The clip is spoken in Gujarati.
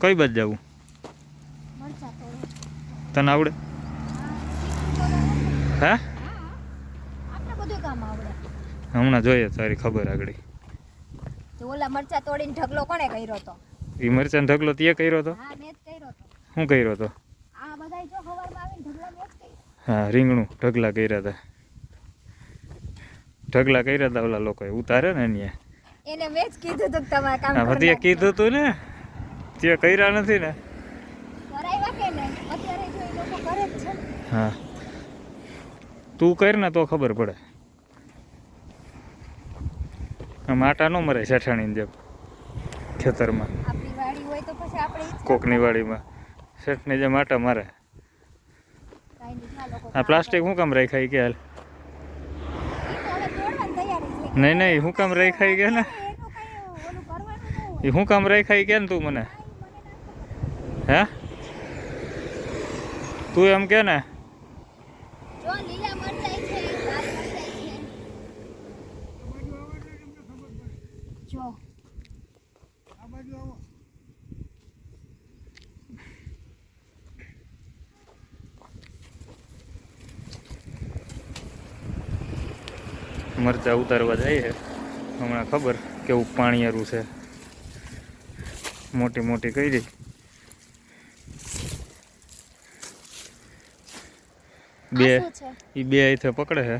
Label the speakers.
Speaker 1: કઈ બાજુ જવું? તને આવડે? હે? હમણાં જોઈએ તારી ખબર આગળ.
Speaker 2: ઓલા મરચા તોડીને ઢગલો કોણે કર્યો તો?
Speaker 1: એ મરચાં ઢગલો તે કર્યો તો?
Speaker 2: હા
Speaker 1: શું કર્યો રીંગણું ઢગલા કર્યા હતા ઢગલા કર્યા હતા ઓલા લોકોએ. ઉતારે ને
Speaker 2: એને મેં જ કીધું તું કે તમારે કામ
Speaker 1: કીધું તું ને? તે કર્યા નથી ને. હા. તું કર ને તો ખબર પડે. માટા ન મરે શેઠાણી જેમ ખેતરમાં. કોકની વાડીમાં. શેઠની જેમ આટા મારે.
Speaker 2: આ
Speaker 1: પ્લાસ્ટિક શું કામ રાખાઈ ગયા? નહીં નહીં શું કામ રાખાઈ ગયા ને. એ શું કામ રાખાઈ ગયા ને તું મને? હે? તું એમ કે ને? મરચા ઉતારવા જાય છે. હમણાં ખબર કેવું પાણીયારું છે. મોટી મોટી કરી. બે એ બે અહીંથી પકડે છે.